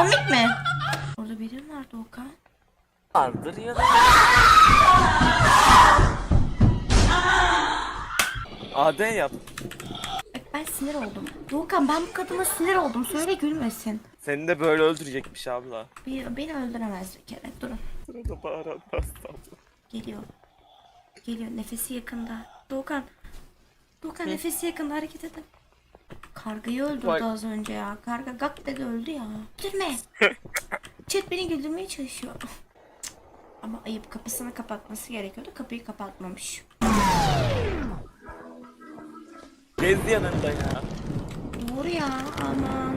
Komik mi? Orada biri mi vardı Okan? Vardır ya da. AD yap. Bak ben sinir oldum. Doğukan ben bu kadına sinir oldum. Söyle gülmesin. Seni de böyle öldürecekmiş abla. Bir, beni öldüremez bir kere. Durun. Sırada bağıran hasta abla. Geliyor. Geliyor. Nefesi yakında. Doğukan. Doğukan nefesi yakında hareket edin. Kargayı öldürdü Vay. az önce ya. Karga gak dedi öldü ya. Güldürme. Chat beni güldürmeye çalışıyor. Ama ayıp kapısını kapatması gerekiyordu. Kapıyı kapatmamış. Gezdi yanında ya. Doğru ya aman.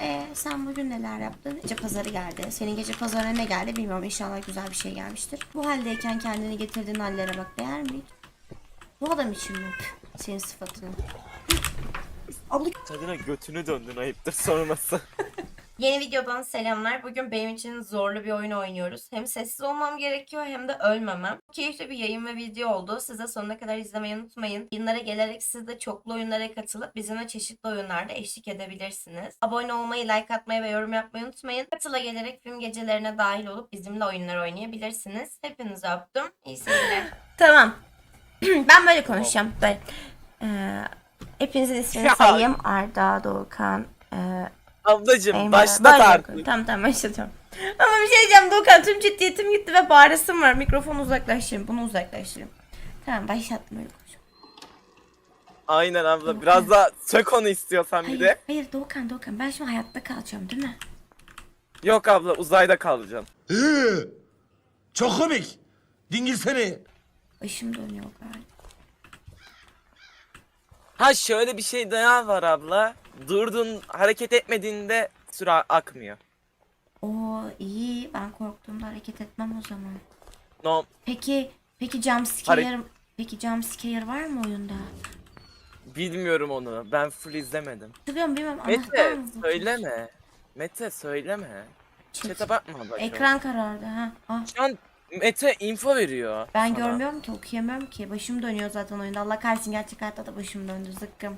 E sen bugün neler yaptın? Gece pazarı geldi. Senin gece pazarına ne geldi bilmiyorum. İnşallah güzel bir şey gelmiştir. Bu haldeyken kendini getirdiğin hallere bak değer mi? Bu adam için mi? Senin sıfatını. Abla Tadına götünü döndün ayıptır sonrası. Yeni videodan selamlar. Bugün benim için zorlu bir oyun oynuyoruz. Hem sessiz olmam gerekiyor hem de ölmemem. Keyifli bir yayın ve video oldu. Size sonuna kadar izlemeyi unutmayın. Yayınlara gelerek siz de çoklu oyunlara katılıp bizimle çeşitli oyunlarda eşlik edebilirsiniz. Abone olmayı, like atmayı ve yorum yapmayı unutmayın. Katıla gelerek film gecelerine dahil olup bizimle oyunlar oynayabilirsiniz. Hepinizi öptüm. İyi seyirler. Tamam. ben böyle konuşacağım. Böyle. Ee, hepinizin ismini Ya. sayayım. Arda, Doğukan, e, Ablacım Eymen. başlat artık. Tamam tamam başlatıyorum. Ama bir şey diyeceğim Doğukan tüm ciddiyetim gitti ve bağırasım var. Mikrofonu uzaklaştırayım. Bunu uzaklaştırayım. Tamam başlattım öyle konuşuyorum. Aynen abla biraz daha sök onu istiyorsan bir Hayır, de. hayır Doğukan Doğukan ben şimdi hayatta kalacağım değil mi? Yok abla uzayda kalacaksın. Çok komik. Dingil seni. Başım dönüyor galiba. Ha şöyle bir şey daha var abla. Durdun hareket etmediğinde süre akmıyor. Oo iyi ben korktuğumda hareket etmem o zaman. No, Peki peki jumpscare peki jumpscare var mı oyunda? bilmiyorum onu. Ben full izlemedim. Bilmem anahtar Mete mı bu? söyleme. Mete söyleme. Chat'e bakma an. Ekran karardı ha. Ah. Şu an Mete info veriyor. Ben sana. görmüyorum ki okuyamıyorum ki. Başım dönüyor zaten oyunda. Allah kahretsin gerçek hayatta da başım döndü zıkkım.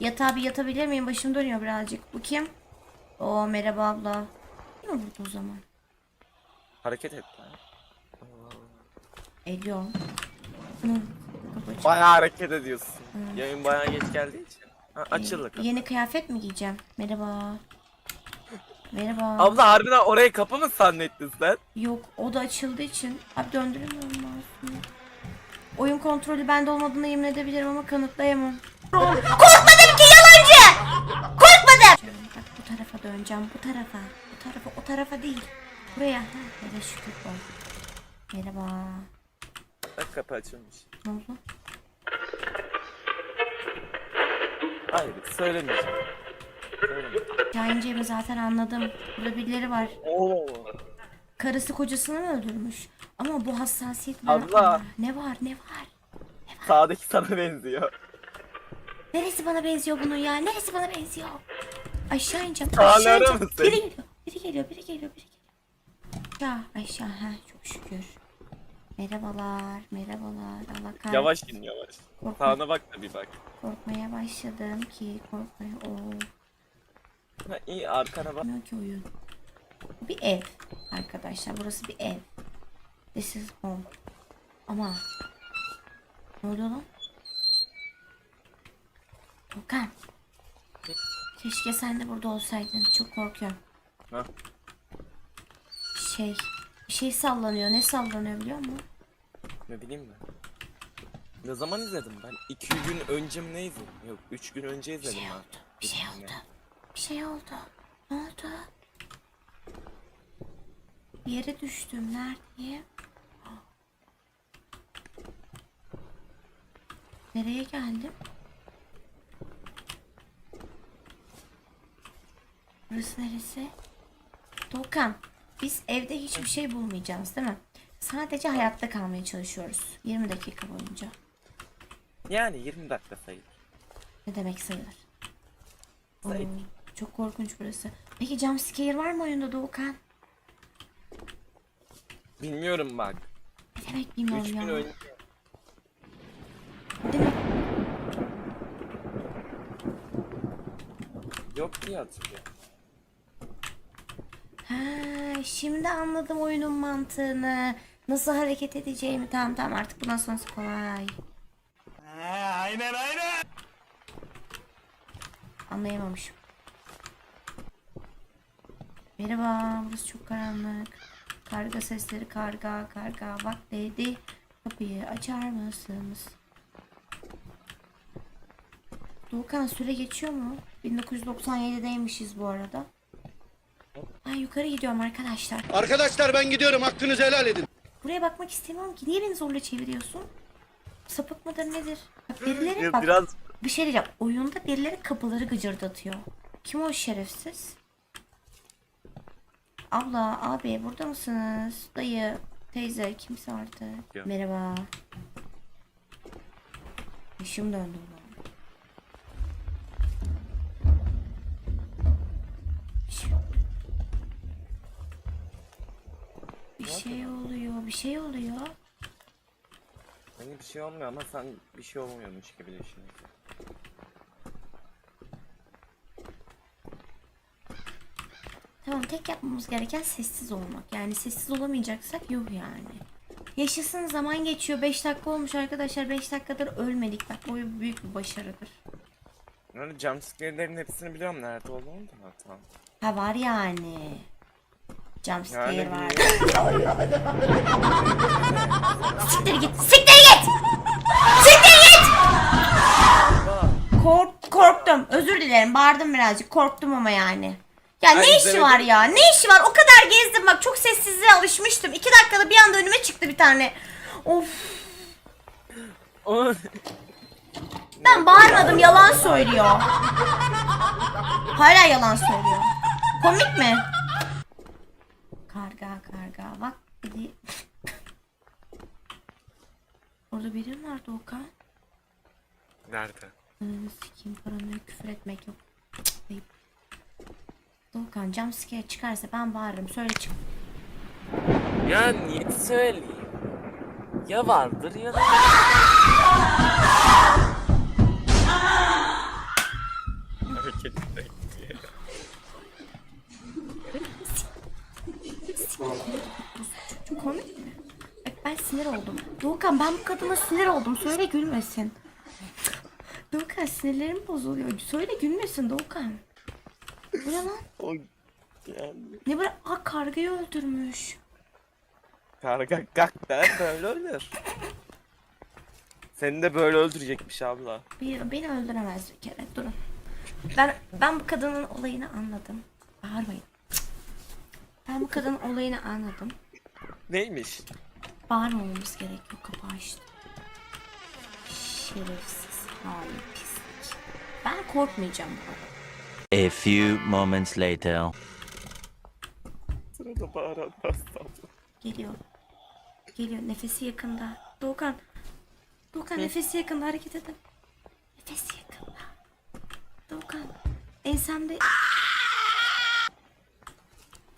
Yatağa bir yatabilir miyim? Başım dönüyor birazcık. Bu kim? Oo merhaba abla. Kim vurdu o zaman? Hareket et lan. Ediyorum. Hı, açık. Bayağı hareket ediyorsun. Yayın bayağı geç geldiği için. Ha, açıldı kapı. Yeni kıyafet mi giyeceğim? Merhaba. Merhaba. Abla harbiden orayı kapı mı zannettin sen? Yok o da açıldığı için. Abi döndüremiyorum mouse'umu. Oyun kontrolü bende olmadığını yemin edebilirim ama kanıtlayamam. Korkmadım ki yalancı! Korkmadım! Bak bu tarafa döneceğim. Bu tarafa. Bu tarafa. O tarafa değil. Buraya. Ha, evet şükür koy. Merhaba. Bak kapı açılmış. Ne oldu? Hayır söylemeyeceğim. Şahince'mi zaten anladım. Burada birileri var. Oo. Karısı kocasını mı öldürmüş? Ama bu hassasiyet bana... Abla. Aa, Ne var ne var? Sağdaki sana benziyor. Neresi bana benziyor bunun ya? Neresi bana benziyor? Aşağı ineceğim. Aşağı ineceğim. Biri geliyor. Biri geliyor. Biri geliyor. Biri geliyor. Ya aşağı. Ha çok şükür. Merhabalar. Merhabalar. Allah kahretsin. Yavaş in yavaş. Korkma. Sağına bak da bir bak. Korkmaya başladım ki. Korkmaya. Oo. Ha, iyi arkana bak. Bilmiyorum ki oyun. Bir ev. Arkadaşlar burası bir ev. This is home. Ama. Ne oluyor lan? Okan. Keşke sen de burada olsaydın. Çok korkuyorum. Ha. Şey. Bir şey sallanıyor. Ne sallanıyor biliyor musun? Ne bileyim ben. Ne zaman izledim ben? İki gün önce mi ne izledim? Yok üç gün önce Bir izledim şey ben. oldu. Bir şey oldu. Bir şey oldu. Ne oldu? Yere düştüm. Nerede? Nereye geldim? Burası neresi? Doğukan, biz evde hiçbir şey bulmayacağız değil mi? Sadece hayatta kalmaya çalışıyoruz. 20 dakika boyunca. Yani 20 dakika sayılır. Ne demek sayılır? Sayılır. Çok korkunç burası. Peki jumpscare var mı oyunda Doğukan? Bilmiyorum bak. Ne demek bilmiyorum ya. Değil mi? Yok diye hatırlıyorum. Ha, şimdi anladım oyunun mantığını. Nasıl hareket edeceğimi. Tamam tamam artık bundan sonrası kolay. aynen aynen. Anlayamamışım. Merhaba, burası çok karanlık. Karga sesleri karga karga bak dedi. Kapıyı açar mısınız? Doğukan süre geçiyor mu? 1997'deymişiz bu arada. Ben yukarı gidiyorum arkadaşlar. Arkadaşlar ben gidiyorum hakkınızı helal edin. Buraya bakmak istemiyorum ki. Niye beni zorla çeviriyorsun? Sapık mıdır nedir? Bak birileri bak. biraz Bir şey diyeceğim. Oyunda birileri kapıları gıcırdatıyor. Kim o şerefsiz? Abla, abi burada mısınız? Dayı, teyze, kimse artık. Yok. Merhaba. Başım döndü ulan. Bir şey oluyor, bir şey oluyor. hani bir şey olmuyor ama sen bir şey olmuyormuş gibi düşünüyorsun. Tek yapmamız gereken sessiz olmak. Yani sessiz olamayacaksak yuh yani. Yaşasın zaman geçiyor. 5 dakika olmuş arkadaşlar. 5 dakikadır ölmedik. Bak bu büyük bir başarıdır. Yani jumpscare'lerin hepsini biliyorum nerede olduğunu da tamam. Ha var yani. Jumpscare Yani var. Siktir git. Siktir git. Siktir git. Kork, korktum. Özür dilerim. Bağırdım birazcık. Korktum ama yani. Ya ne Ay, işi izlemedim. var ya? Ne işi var? O kadar gezdim bak. Çok sessizliğe alışmıştım. 2 dakikada bir anda önüme çıktı bir tane. Of. O- Ben bağırmadım yalan söylüyor. Hala yalan söylüyor. Komik mi? Karga karga bak dedi. Orada biri mi vardı Okan? Nerede? Ananı sikeyim küfür etmek yok. Cık, Ayıp. Doğukan jumpscare çıkarsa ben bağırırım. Söyle çık. Ya niye söyleyeyim? Ya vardır ya da. Çok komik mi? Bak ben sinir oldum. Doğukan ben bu kadına sinir oldum. Söyle gülmesin. Doğukan sinirlerim bozuluyor. Söyle gülmesin Doğukan. Bu ne lan? O yani Ne böyle? Aa kargayı öldürmüş. karga gak der böyle ölür. Seni de böyle öldürecekmiş abla. Bir, beni öldüremez bir kere. Durun. Ben ben bu kadının olayını anladım. Bağırmayın. Ben bu kadının olayını anladım. Neymiş? Bağırmamamız gerekiyor. Kapı açtı. Şerefsiz. Hain pislik. Ben korkmayacağım bu arada. A few moments later. Sırada bağıran hasta abla. Geliyor. Geliyor. Nefesi yakında. Doğukan. Doğukan nefesi yakında. Hareket edin. Nefesi yakında. Doğukan. Ensemde...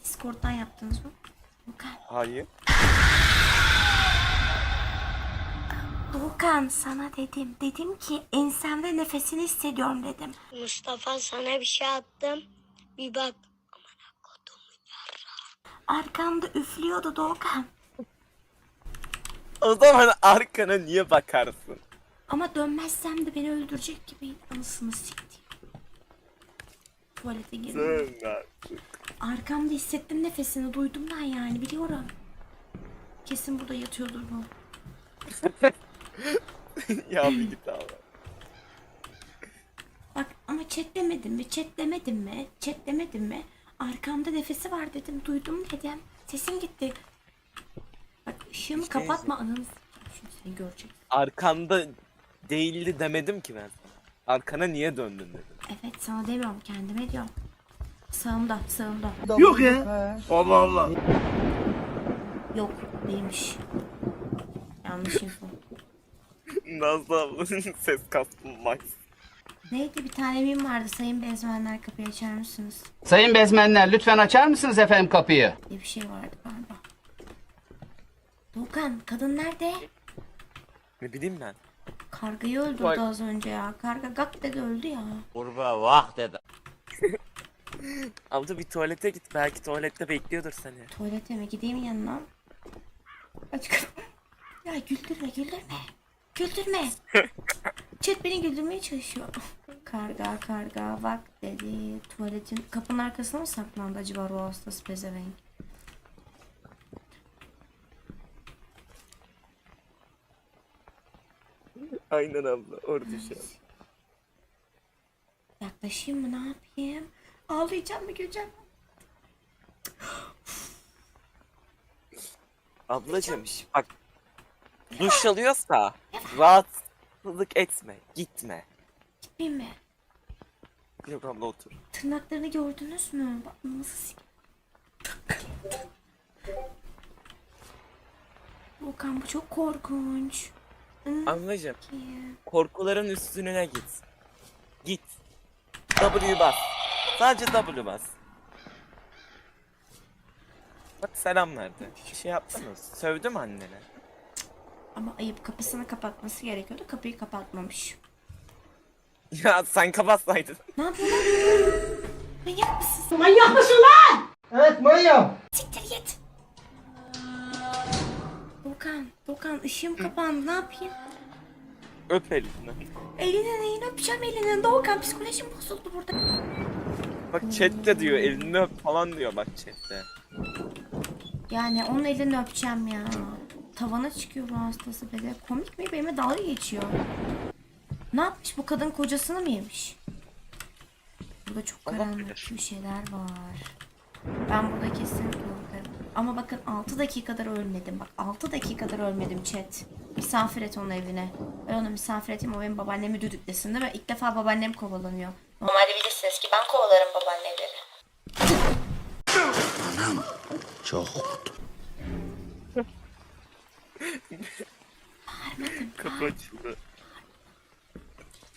Discord'dan yaptınız mı? Doğukan. Hayır. Doğukan sana dedim. Dedim ki ensemde nefesini hissediyorum dedim. Mustafa sana bir şey attım. Bir bak. Arkamda üflüyordu Doğukan. O zaman arkana niye bakarsın? Ama dönmezsem de beni öldürecek gibi anısını sikti. Tuvalete girdim. Artık. Arkamda hissettim nefesini duydum ben yani biliyorum. Kesin burada yatıyordur bu. ya bir git abi. Bak ama chat demedim mi? Chat demedim mi? Chat demedim mi? Arkamda nefesi var dedim. Duydum dedim. Sesim gitti. Bak ışığımı İşte kapatma ananı s- Şimdi seni görecek. Arkanda değildi demedim ki ben sana. Arkana niye döndün dedim. Evet sana demiyorum kendime diyorum. Sağımda sağımda. Yok ya. Allah Allah. Yok değilmiş. Yanlış info. Nazlı ablanın ses kastım max. Neydi bir tane mim vardı sayın bezmenler kapıyı açar mısınız? Sayın bezmenler lütfen açar mısınız efendim kapıyı? diye bir şey vardı galiba. Doğukan kadın nerede? Ne bileyim ben. Kargayı öldürdü Bak. az önce ya. Karga gak dedi öldü ya. Kurba vah dedi. Abla bir tuvalete git. Belki tuvalette bekliyordur seni. Tuvalete mi gideyim yanına? Aç kapı. Ya güldürme güldürme. Güldürme. Chat beni güldürmeye çalışıyor. Karga karga bak dedi. Tuvaletin kapının arkasına mı saklandı acaba ruh hastası pezevenk? Aynen abla. Orada an. Yaklaşayım mı ne yapayım? Ağlayacağım mı güleceğim mi? Ablacım bak. Duş alıyorsa rahatsızlık etme. Gitme. Gitmeyeyim mi? Yok abla otur. Tırnaklarını gördünüz mü? Bak nasıl sik... Volkan bu çok korkunç. İyi. korkuların üstüne git. Git. W bas. Sadece W bas. Bak selam verdi. Bir şey yaptınız. Sövdüm annene. Ama ayıp kapısını kapatması gerekiyordu. Kapıyı kapatmamış. Ya sen kapatsaydın. Ne yapıyorsun? Manyak mısın? Manyak mısın lan? Evet manyak. Siktir git. Volkan, Volkan ışığım kapandı. Ne yapayım? Öp elini. Elini neyin öpeceğim elinin? Volkan psikolojim bozuldu burada. Bak chatte diyor elini öp falan diyor bak chatte. Yani onun elini öpeceğim ya. Tavana çıkıyor bu hastası bebe. Komik mi? Benimle dalga geçiyor. Ne yapmış? Bu kadın kocasını mı yemiş? Burada çok karanlık bir şeyler var. Ben burada kesin korkarım. Ama bakın 6 dakikadır ölmedim. Bak 6 dakikadır ölmedim chat. Misafir et onun evine. Ben onu misafir eteyim o benim babaannemi düdüklesin değil mi? İlk defa babaannem kovalanıyor. Normalde bilirsiniz ki ben kovalarım babaanneleri. Bağırmadım. Kapı açıldı.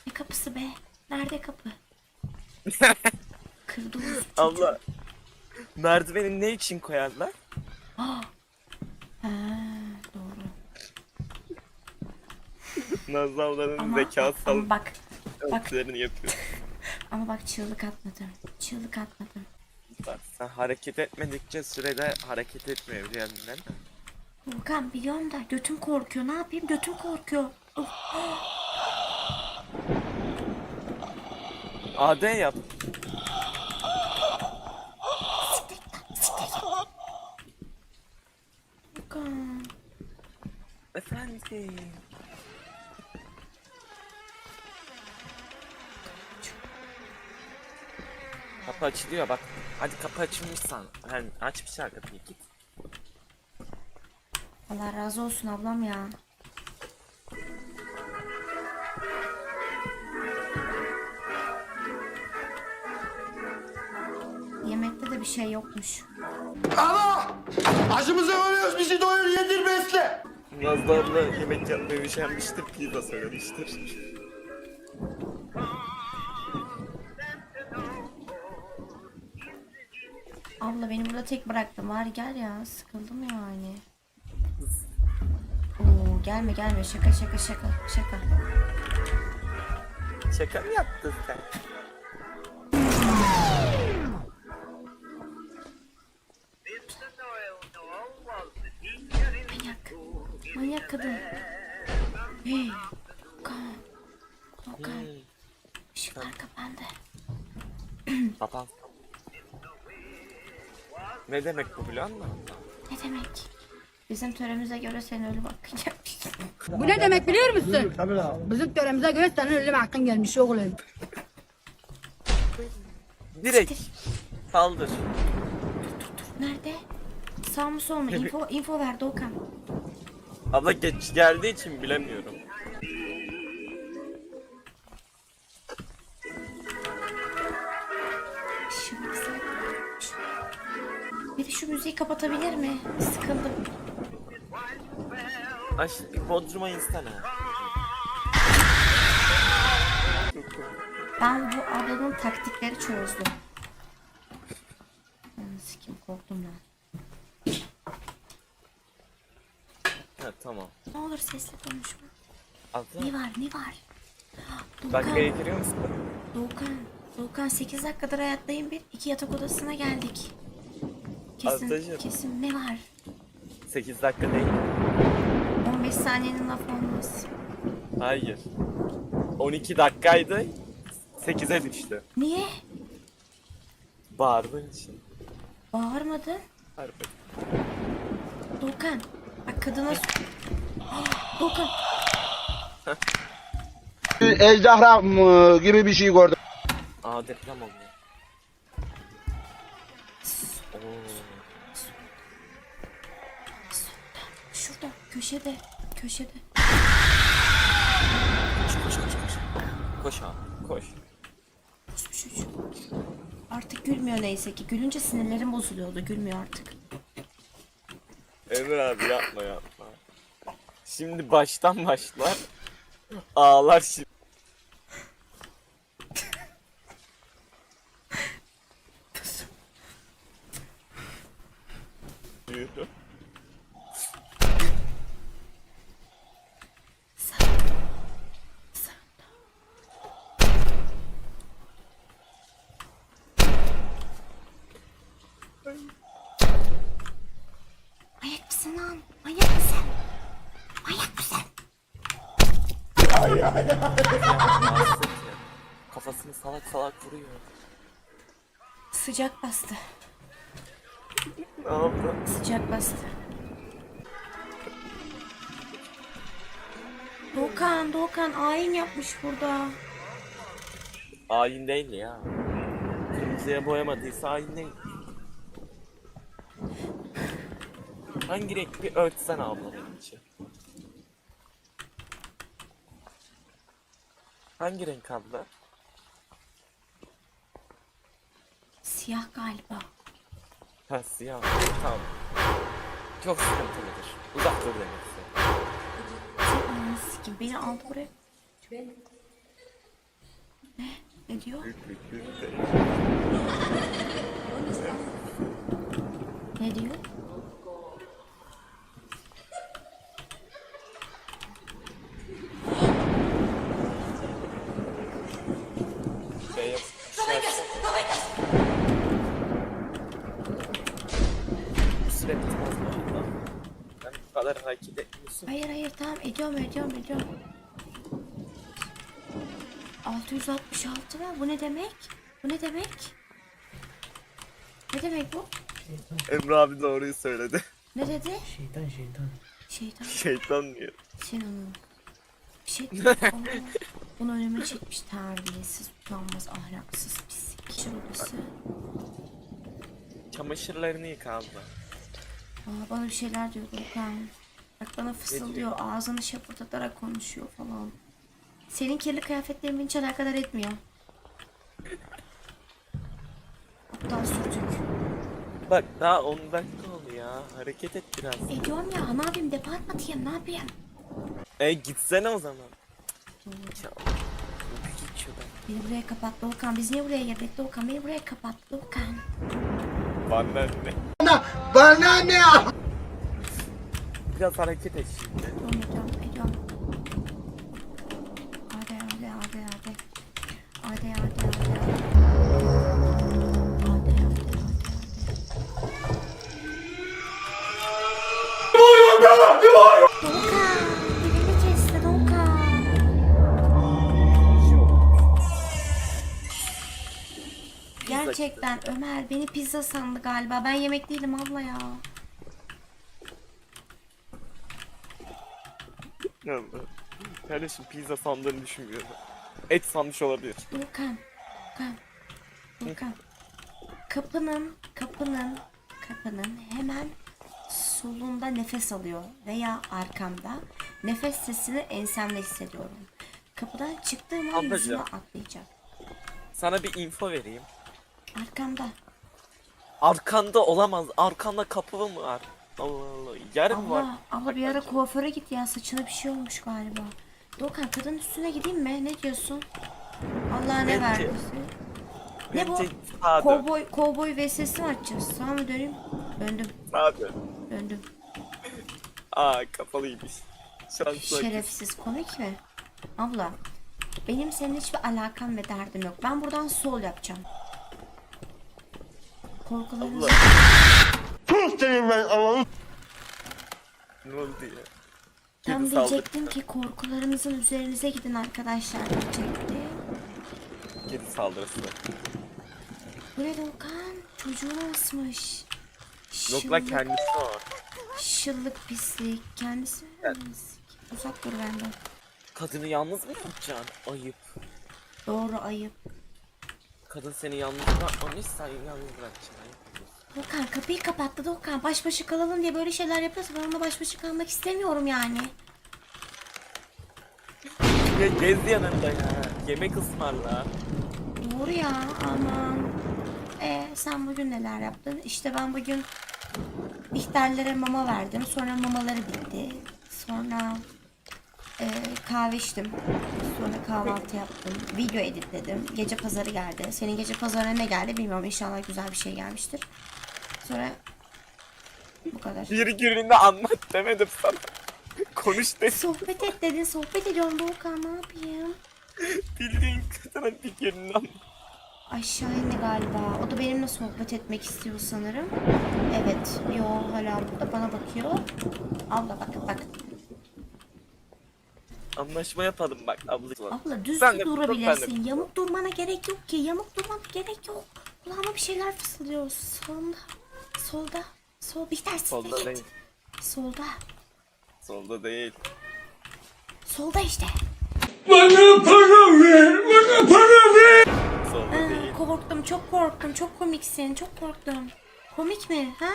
Ne kapısı be? Nerede kapı? Kırdı orospu Abla. Merdiveni ne için koyarlar? Ha, doğru. Nazlı ablanın Ama, zekasal ama bak, bak, yapıyor. ama bak çığlık atmadım. Çığlık atmadım. Bak sen hareket etmedikçe sürede hareket etmiyor biliyorsun değil mi? Volkan biliyorum da götüm korkuyor. Ne yapayım? Götüm korkuyor. Of. AD yap. Volkan. Efendim. Kapı açılıyor bak. Hadi kapı açılmışsan. Yani açmışlar kapıyı git. Allah razı olsun ablam ya. Yemekte de bir şey yokmuş. Ana! Acımızı ölüyoruz bizi doyur yedir besle. Nazlı abla yemek yapmaya üşenmiştir. Pizza söylemiştir. Abla beni burada tek bıraktın. Var gel ya. Sıkıldım yani. Oo, gelme gelme. Şaka şaka şaka şaka. Şaka mı yaptın sen? Manyak. Manyak kadın. Hey. Volkan. Volkan. Işıklar kapandı. Kapan. Ne demek bu biliyor musun? Ne demek? Bizim töremize göre sen ölü bakacakmış. Bu ne demek biliyor musun? Bizim töremize göre senin ölüm hakkın gelmiş oğlum. Direkt. Saldır. Nerede? Sağ mı sol mu? Info, info verdi Okan. Abla geç geldiği için bilemiyorum. Şu güzel. Bir de şu müziği kapatabilir mi? Sıkıldım. Aş bir Bodrum'a insene. Ben bu ablanın taktikleri çözdüm. Ananı Sikim korktum lan. Ha tamam. Ne olur sesli konuşma. Abla Ne var ne var? dakikaya Doğukan, giriyor musun? Doğukan Volkan 8 dakikadır hayattayım bir. iki yatak odasına geldik. Kesin, Ablacığım. kesin ne var? 8 dakika değil. 15 saniyenin laf olmaz. Hayır. 12 dakikaydı. 8'e düştü. Niye? Bağırdığın için. Bağırmadın. Harbi. Volkan. Bak kadına... Volkan. Ejderha mı gibi bir şey gördüm. Aa deprem oldu. Oo. Şurada köşede. Köşede. Koş koş koş koş. Koş abi koş. Sus çocuk. Artık gülmüyor neyse ki. Gülünce sinirlerim bozuluyordu. Gülmüyor artık. Emre abi yapma yapma. Şimdi baştan başlar. Ağlar şimdi. Manyak mısın lan? Manyak mısın? Manyak mısın? Kafasını salak salak vuruyor. Sıcak bastı. Ne yaptı? Sıcak bastı. Doğukan, Doğukan ayin yapmış burada. Ayin değil ya. Kırmızıya boyamadıysa ayin değil. Hangi renk bir örtsen abla benim için. Hangi renk abla? Siyah galiba. Ha siyah. Tamam. Çok sıkıntılıdır. Uzak dur demek. Sen ananı sikim. Beni aldı buraya. Ne? Ne diyor? Ne diyor? Şey yap. Bu süre bitmez bu arada. Ben bu kadar hareket etmiyorsun. Hayır hayır tamam ediyorum ediyorum ediyorum. 666 mı? Bu ne demek? Bu ne demek? Ne demek bu? Emre abi doğruyu söyledi. Ne dedi? Şeytan şeytan. Şeytan. Şeytan diyor. Sen onu. Bir şey Aa, Bunu önüme çekmiş terbiyesiz, utanmaz, ahlaksız, pislik. Şurası. Çamaşırlarını yıka abla. Aa, bana bir şeyler diyor Doğukan. Bak bana fısıldıyor, ağzını şapırdatarak konuşuyor falan. Senin kirli kıyafetlerin beni hiç alakadar etmiyor. Aptal sürtük. Bak daha 10 dakika oldu ya. Hareket et biraz. Ediyorum ya, ne yapayım? Mı atayım, ne yapayım? E gitsene o zaman. Ya, Git şuradan. Beni buraya kapat Doğukan. Biz niye buraya girdik Doğukan? Beni buraya kapat Doğukan. Bana ne? Bana ne? Biraz hareket et şimdi. Ediyorum, ediyorum. Hadi, hadi, hadi, hadi. Hadi, hadi, hadi, hadi. Hadi, hadi. Doğukan, birini kesti Doğukan. Gerçekten Ömer beni pizza sandı galiba. Ben yemek değilim abla ya. Kardeşim pizza sandığını düşünmüyorum. Et sanmış olabilir. Volkan. Volkan. Volkan. Kapının, kapının, kapının hemen solunda nefes alıyor veya arkamda nefes sesini ensemde hissediyorum. Kapıdan çıktığım an Ablacığım. yüzüme atlayacak. Sana bir info vereyim. Arkamda. Arkanda olamaz. Arkanda kapı mı var? Allah Allah. Yarım var. Abla, abla bir ara kuaföre git ya saçına bir şey olmuş galiba. Doğukan kadın üstüne gideyim mi? Ne diyorsun? Allah ne verdiyse. Ne bu? Sağa. Kovboy, kovboy VS'si mi açacağız? Sağ mı döneyim? Döndüm, Sağa dön. döndüm. Aa kapalıymış. Şansa Şerefsiz komik mi? Abla Benim senin hiçbir alakam ve derdim yok. Ben buradan sol yapacağım. Korkularınızı... Sus ben Allah'ım. Ne oldu ya? Tam Kedi diyecektim ki korkularınızın üzerinize gidin arkadaşlar diyecektim. Kedi saldırısı. Bu ne Doğukan? Çocuğunu asmış. Yok kendisi o. Şıllık pislik. Kendisi mi? Pislik. Uzak dur benden. Kadını yalnız mı bırakacaksın? Ayıp. Doğru ayıp. Kadın seni yalnız bırakmamış sen yalnız bırakacaksın. Doğukan kapıyı kapattı Doğukan. Baş başa kalalım diye böyle şeyler yapıyorsa ben onunla baş başa kalmak istemiyorum yani. Ya gez yanında ya. Yemek ısmarla. Doğru ya aman. E sen bugün neler yaptın? İşte ben bugün Bihterlere mama verdim. Sonra mamaları bitti. Sonra e, kahve içtim. Sonra kahvaltı yaptım. Video editledim. Gece pazarı geldi. Senin gece pazarına ne geldi bilmiyorum. İnşallah güzel bir şey gelmiştir. Sonra bu kadar. Bir gününde anlat demedim sana. Konuş de Sohbet et dedin. Sohbet ediyorum Doğukan ne yapayım? bildiğin kadına bir gününde anlat. Aşağı indi galiba. O da benimle sohbet etmek istiyor sanırım. Evet. Yo hala burada bana bakıyor. Abla bak bak. Anlaşma yapalım bak abla. Abla düz Ben de- durabilirsin. ben de- Yamuk durmana gerek yok ki. Yamuk durmana gerek yok. Kulağıma bir şeyler fısıldıyor. Solda. Solda. Sol bir ters. Solda değil. Solda. Solda değil. Solda işte. Solda Aa, değil. korktum. Çok korktum. Çok komiksin. Çok korktum. Komik mi? Ha?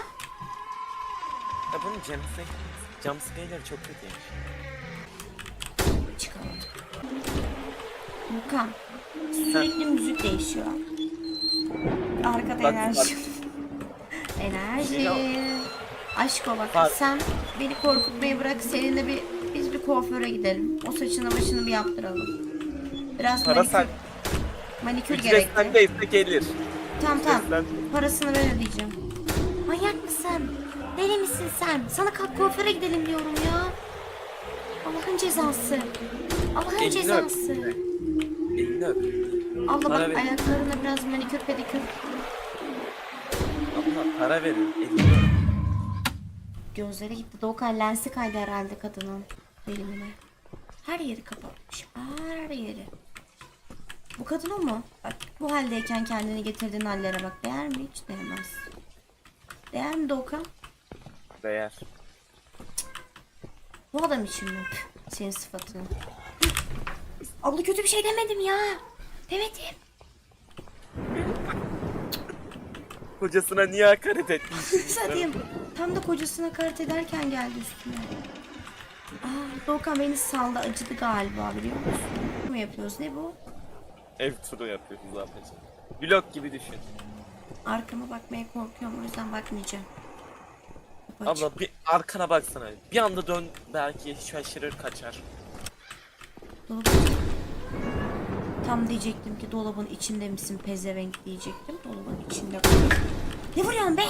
Ya bunun jumpscare, jumpscare'leri çok kötüymüş. Çıkalım. Lukan. Sürekli müzik değişiyor. Arkada Bak, enerji. Enerji. Aşk o bak. Bak. Sen beni korkutmayı bırak. Seninle bir biz bir kuaföre gidelim. O saçını başını bir yaptıralım. Biraz Para manikür, sen, manikür gerekli. sendeyse gelir. Tamam tamam. Parasını ben ödeyeceğim. Manyak mısın? Deli misin sen? Sana kalk kuaföre gidelim diyorum ya. Allah'ın cezası. Allah'ın Elini öp. cezası. Elini öp. Para bak ayaklarına biraz manikür pedikür. Para verin. Gözleri gitti. Doğukan lensi kaydı herhalde kadının elimine. Her yeri kapatmış. Her yeri. Bu kadın o mu? Bak bu haldeyken kendini getirdiğin hallere bak. Değer mi? Hiç değmez. Değer mi Doğukan? Değer. Bu adam için mi? Senin sıfatın. Abla kötü bir şey demedim ya. Demedim. Kocasına niye hakaret etmiş? Satayım. Tam da kocasına hakaret ederken geldi üstüne. Aa, Doğukan beni saldı acıdı galiba biliyor musun? Ne mi yapıyoruz ne bu? Ev turu yapıyoruz zaten. Vlog gibi düşün. Arkama bakmaya korkuyorum o yüzden bakmayacağım. Kapı açık. Abla bir arkana baksana. Bir anda dön belki şaşırır kaçar. Dolap- Tam diyecektim ki dolabın içinde misin pezevenk diyecektim. Dolabın içinde. Ne vuruyorsun be?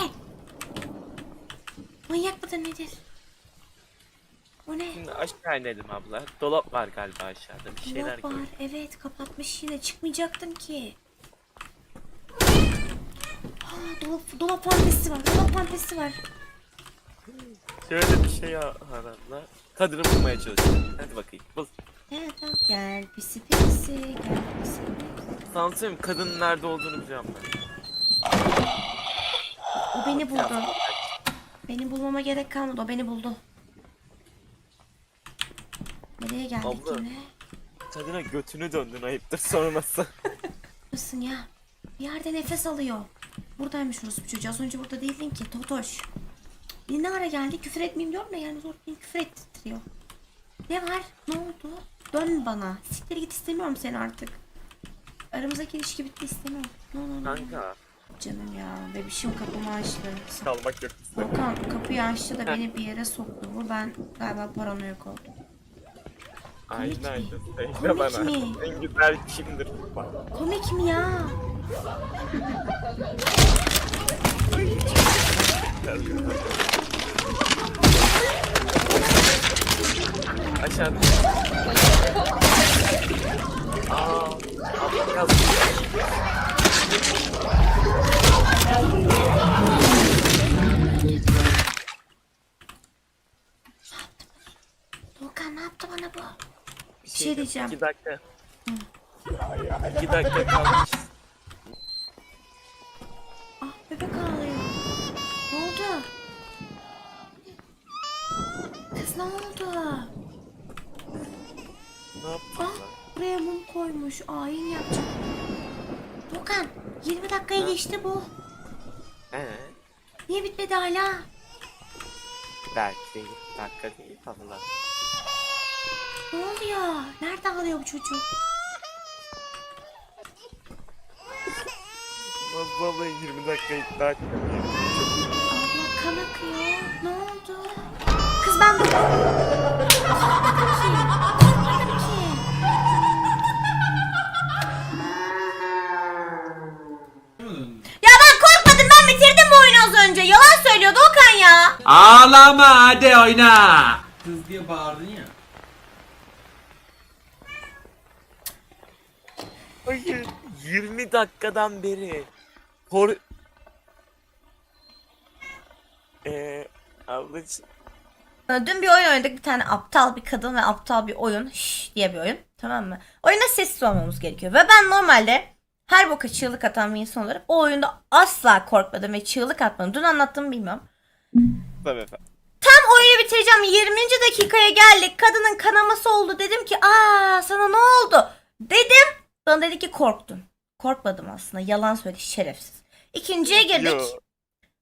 Manyak mıdır nedir? O ne? Şimdi aşağı inelim abla. Dolap var galiba aşağıda. Bir şeyler Dolap var. gör. Evet kapatmış yine. Çıkmayacaktım ki. Aa, dolap, dolap fantezisi var. Dolap fantezisi var. Şöyle bir şey aranla. Kadını bulmaya çalışıyorum. Hadi bakayım. Bul. Evet tamam. Gel pisi pisi. Gel pisi pisi. Sana söyleyeyim kadının nerede olduğunu biliyorum ben. O beni buldu. Beni bulmama gerek kalmadı. O beni buldu. Nereye geldik Abla. yine? Kadına götünü döndün ayıptır sorması. Mısın ya? Bir yerde nefes alıyor. Buradaymış orası bu çocuğu. Az önce burada değildin ki. Totoş. Bir ne ara geldi? Küfür etmeyeyim diyorum da yani zor beni küfür ettiriyor. Ne var? Ne oldu? Dön bana. Siktir git istemiyorum seni artık. Aramızdaki ilişki bitti istemiyorum. Ne olur. Kanka. Canım ya. Bebişim kapımı açtı. Kalmak yok. Volkan kapıyı açtı da beni bir yere soktu. Bu ben galiba paranoyak oldum. Aynen Komik bana. mi? En güzel kimdir? Bak. Komik mi ya? Aşağıda. Aa, abla kazdı. Doğukan ne yaptı bana bu? Bir şey diyeceğim. İki dakika. İki dakika kalmış. Ah bebek ağlıyor. Ne oldu? Kız ne oldu? Ne yaptın Ah lan? buraya mum koymuş. Ayin yapacak. Dokan 20 dakikayı geçti bu. Ee, Niye bitmedi hala? belki değil. Dakika değil valla. Ne oluyor? Nerede ağlıyor bu çocuk? Vallahi 20 dakika iddia etmiyorum. Abla kan akıyor. Ne oldu? Kız ben az önce. Yalan söylüyordu Okan ya. Ağlama hadi oyna. Kız diye bağırdın ya. Hayır. 20 dakikadan beri. Hor... Eee... Ablacığım. Dün bir oyun oynadık. Bir tane aptal bir kadın ve aptal bir oyun. Şşş diye bir oyun. Tamam mı? Oyunda sessiz olmamız gerekiyor. Ve ben normalde her boka çığlık atan bir insan olarak o oyunda asla korkmadım ve çığlık atmadım. Dün anlattım bilmiyorum. Tabii efendim. Tam oyunu bitireceğim. 20. dakikaya geldik. Kadının kanaması oldu. Dedim ki aa sana ne oldu? Dedim. Bana dedi ki korktun. Korkmadım aslında. Yalan söyledi şerefsiz. İkinciye girdik. Yo.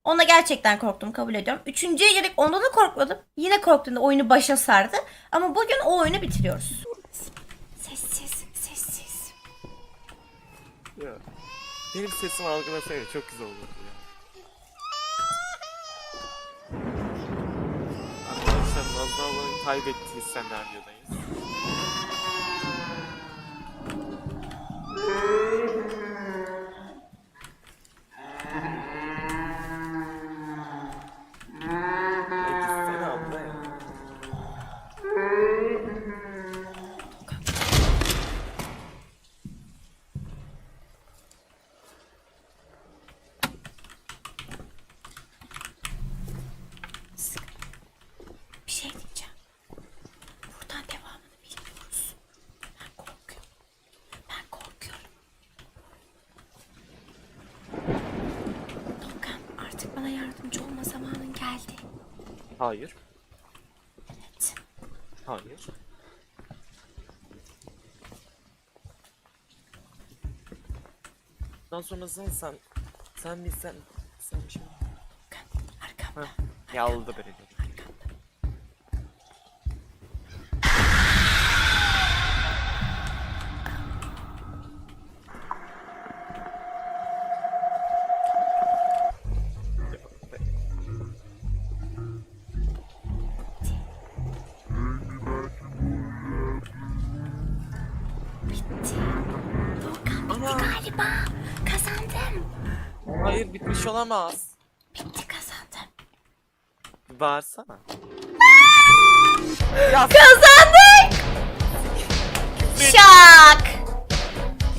Ona gerçekten korktum kabul ediyorum. Üçüncüye girdik onda da korkmadım. Yine korktuğunda oyunu başa sardı. Ama bugün o oyunu bitiriyoruz. Ya. Benim sesimi algılasaydı çok güzel olurdu ya. Arkadaşlar Nazlı ablanın kaybettiği senaryodayız. Ya gitsene abla ya. Bir şey diyeceğim. Buradan devamını bilmiyoruz. Ben korkuyorum. Ben korkuyorum. Dokan artık bana yardımcı olma zamanın geldi. Hayır. Evet. Hayır. Ondan sonrasını sen sen bilsen sen bir şey Dokan arkamda. yaldı beni. Olamaz. Bitti kazandım. Bağırsana. Kazandık! Şak!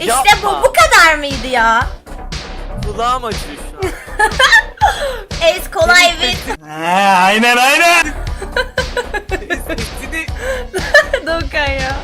İşte bu Yapma. bu kadar mıydı ya? Kulağım acıyor şu an. Ez kolay bir aynen aynen. Sesini Dokan ya.